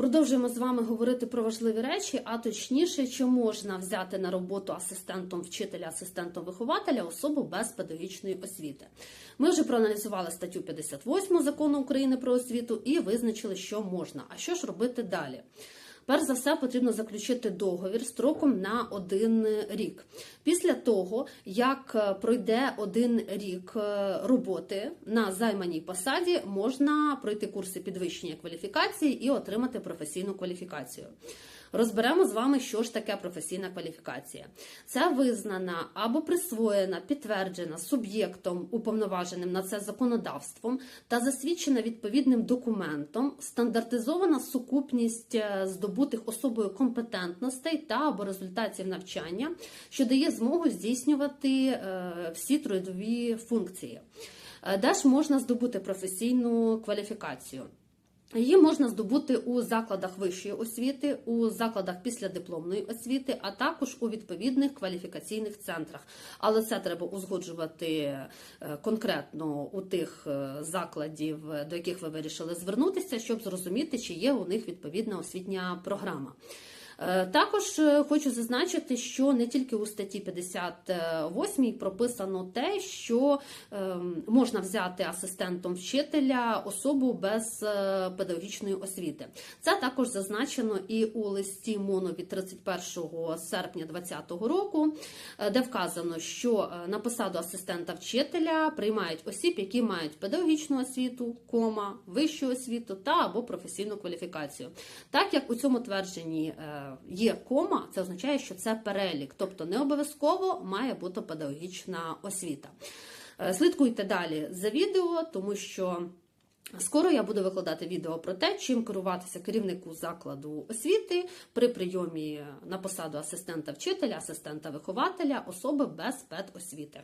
Продовжуємо з вами говорити про важливі речі, а точніше, чи можна взяти на роботу асистентом вчителя, асистентом вихователя особу без педагогічної освіти. Ми вже проаналізували статтю 58 закону України про освіту і визначили, що можна. А що ж робити далі? Перш за все, потрібно заключити договір строком на один рік. Після того, як е, пройде один рік е, роботи на займаній посаді, можна пройти курси підвищення кваліфікації і отримати професійну кваліфікацію. Розберемо з вами, що ж таке професійна кваліфікація. Це визнана або присвоєна, підтверджена суб'єктом, уповноваженим на це законодавством та засвідчена відповідним документом, стандартизована сукупність е, здобутих особою компетентностей та або результатів навчання, що дає змогу здійснювати е, всі трудові функції. Е, Де ж можна здобути професійну кваліфікацію? Її можна здобути у закладах вищої освіти, у закладах післядипломної освіти, а також у відповідних кваліфікаційних центрах. Але це треба узгоджувати е, конкретно у тих е, закладів, до яких ви вирішили звернутися, щоб зрозуміти, чи є у них відповідна освітня програма. Е, Також е, хочу зазначити, що не тільки у статті 58 прописано те, що ем, можна взяти асистентом вчителя особу без е, педагогічної освіти. Це також зазначено і у листі МОНО від 31 серпня 2020 року, де вказано, що на посаду асистента вчителя приймають осіб, які мають педагогічну освіту, кома, вищу освіту та або професійну кваліфікацію. Так як у цьому твердженні є кома, це означає, що це перелік, тобто не обов'язково має бути педагогічна освіта. Е, Слідкуйте далі за відео, тому що. Скоро я буду викладати відео про те, чим керуватися керівнику закладу освіти при прийомі на посаду асистента вчителя, асистента вихователя, особи без педосвіти.